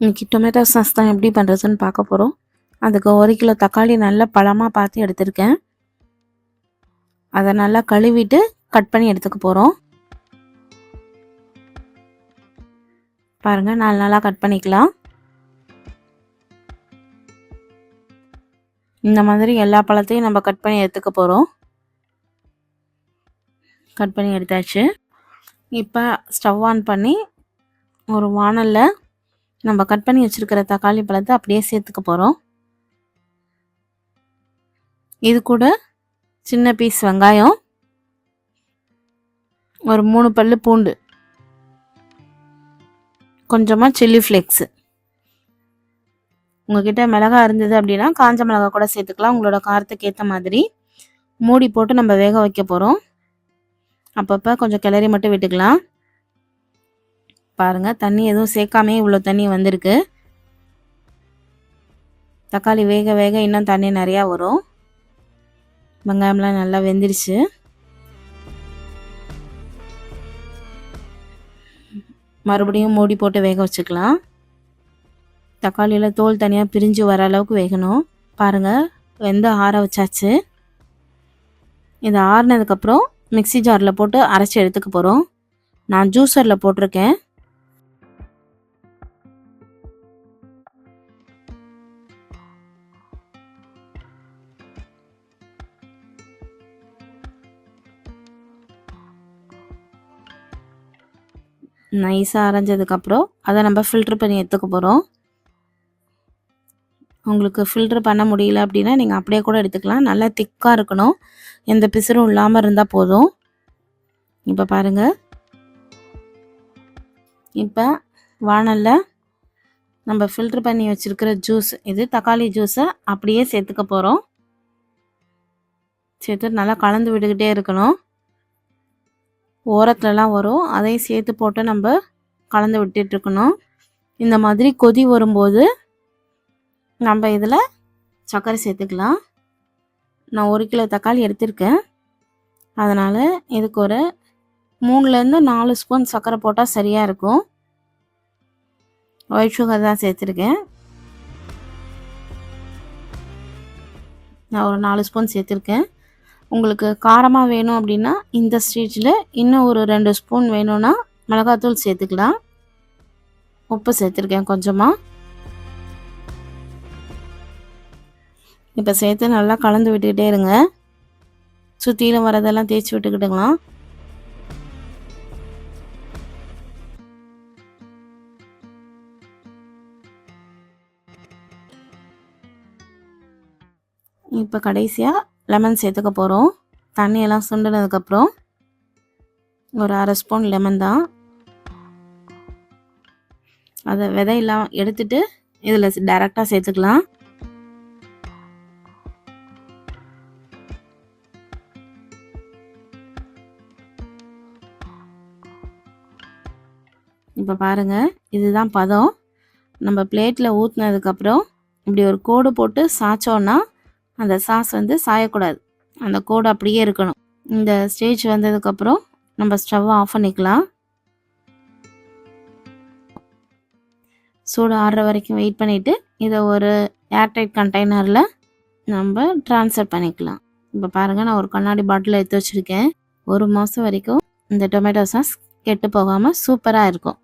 இன்றைக்கி tomato sauce தான் எப்படி பண்ணுறதுன்னு பார்க்க போகிறோம் அதுக்கு ஒரு கிலோ தக்காளி நல்லா பழமாக பார்த்து எடுத்திருக்கேன். அதை நல்லா கழுவிட்டு கட் பண்ணி எடுத்துக்க போகிறோம் பாருங்கள் நாலு நாளாக கட் பண்ணிக்கலாம். இந்த மாதிரி எல்லா பழத்தையும் நம்ம கட் பண்ணி எடுத்துக்க போகிறோம் கட் பண்ணி எடுத்தாச்சு. இப்போ ஸ்டவ் ஆன் பண்ணி ஒரு வானலில் நம்ம கட் பண்ணி வச்சுருக்கிற தக்காளி பழத்தை அப்படியே சேர்த்துக்க போகிறோம் இது கூட சின்ன பீஸ் வெங்காயம் ஒரு மூணு பல்லு பூண்டு கொஞ்சமாக சில்லி ஃப்ளேக்ஸு உங்ககிட்ட மிளகா இருந்தது அப்படின்னா காஞ்ச மிளகா கூட சேர்த்துக்கலாம். உங்களோட காரத்துக்கு ஏற்ற மாதிரி. மூடி போட்டு நம்ம வேக வைக்க போகிறோம் அப்பப்போ கொஞ்சம் கிளறி மட்டும் விட்டுக்கலாம். பாருங்கள் தண்ணி எதுவும் சேர்க்காமே இவ்வளோ தண்ணி வந்திருக்கு. தக்காளி வேக வேக இன்னும் தண்ணி நிறையா வரும். வெங்காயம்லாம் நல்லா வெந்துருச்சு. மறுபடியும் மூடி போட்டு வேக வச்சுக்கலாம். தக்காளியில் தோல் தனியாக பிரிஞ்சு வர அளவுக்கு வேகணும். பாருங்கள் வெந்து ஆற வச்சாச்சு. இது ஆறுனதுக்கப்புறம் மிக்சி ஜாரில் போட்டு அரைச்சி எடுத்துக்க போகிறோம் நான் ஜூஸரில் போட்டிருக்கேன். நைஸாக அரைஞ்சதுக்கப்புறம் அதை நம்ம ஃபில்ட்ரு பண்ணி எடுத்துக்க போகிறோம் உங்களுக்கு ஃபில்ட்ரு பண்ண முடியல அப்படின்னா நீங்கள் அப்படியே கூட எடுத்துக்கலாம். நல்லா திக்காக இருக்கணும். எந்த பிசுறும் இல்லாமல் இருந்தால் போதும். இப்போ பாருங்கள் இப்போ வானலில் நம்ம ஃபில்ட்ரு பண்ணி வச்சுருக்கிற ஜூஸ் இது தக்காளி ஜூஸை அப்படியே சேர்த்துக்க போகிறோம் சேர்த்து நல்லா கலந்து விட்டுக்கிட்டே இருக்கணும். ஓரத்துலலாம் வரும். அதையும் சேர்த்து போட்டு நம்ம கலந்து விட்டுட்டுருக்கணும் இந்த மாதிரி கொதி வரும்போது நம்ம இதில் சர்க்கரை சேர்த்துக்கலாம். நான் ஒரு கிலோ தக்காளி எடுத்திருக்கேன். அதனால் இதுக்கு ஒரு மூணுலேருந்து நாலு ஸ்பூன் சர்க்கரை போட்டால் சரியாக இருக்கும். ஒயிட் சுகர் தான் சேர்த்துருக்கேன். நான் ஒரு நாலு ஸ்பூன் சேர்த்துருக்கேன். உங்களுக்கு காரமாக வேணும் அப்படின்னா இந்த ஸ்டேஜில் இன்னும் ஒரு ரெண்டு ஸ்பூன் வேணும்னா மிளகாத்தூள் சேர்த்துக்கலாம். உப்பு சேர்த்துருக்கேன் கொஞ்சமாக இப்போ சேர்த்து நல்லா கலந்து விட்டுக்கிட்டே இருங்க. சுற்றிலும் வரதெல்லாம் தேய்ச்சி விட்டுக்கிட்டுங்களாம் இப்போ கடைசியாக லெமன் சேர்த்துக்க போகிறோம் தண்ணியெல்லாம் சுண்டினதுக்கப்புறம் ஒரு அரை ஸ்பூன் லெமன் தான். அதை விதையெல்லாம் எடுத்துட்டு இதில் டைரெக்டாக சேர்த்துக்கலாம். இப்போ பாருங்கள் இதுதான் பதம். நம்ம பிளேட்டில் ஊற்றுனதுக்கப்புறம் இப்படி ஒரு கோடு போட்டு சாய்ச்சோன்னா அந்த சாஸ் வந்து சாயக்கூடாது. அந்த கோடு அப்படியே இருக்கணும். இந்த ஸ்டேஜ் வந்ததுக்கப்புறம் நம்ம ஸ்டவ்வை ஆஃப் பண்ணிக்கலாம். சூடு ஆடுற வரைக்கும் வெயிட் பண்ணிவிட்டு இதை ஒரு ஏர்டைட் கண்டெய்னரில் நம்ம ட்ரான்ஸ்ஃபர் பண்ணிக்கலாம். இப்போ பாருங்கள் நான் ஒரு கண்ணாடி பாட்டில் எடுத்து வச்சுருக்கேன். ஒரு மாதம் வரைக்கும் இந்த டொமேட்டோ சாஸ் கெட்டு போகாமல் சூப்பராக இருக்கும்.